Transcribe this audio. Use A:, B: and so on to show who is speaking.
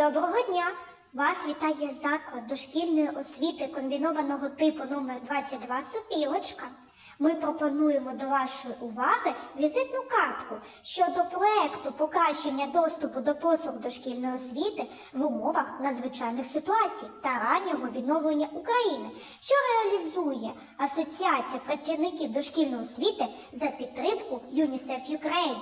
A: Доброго дня! Вас вітає заклад дошкільної освіти комбінованого типу номер 22 Сопілочка. Ми пропонуємо до вашої уваги візитну картку щодо проекту покращення доступу до послуг дошкільної освіти в умовах надзвичайних ситуацій та раннього відновлення України, що реалізує Асоціація працівників дошкільної освіти за підтримку ЮНІСЕФ Ukraine.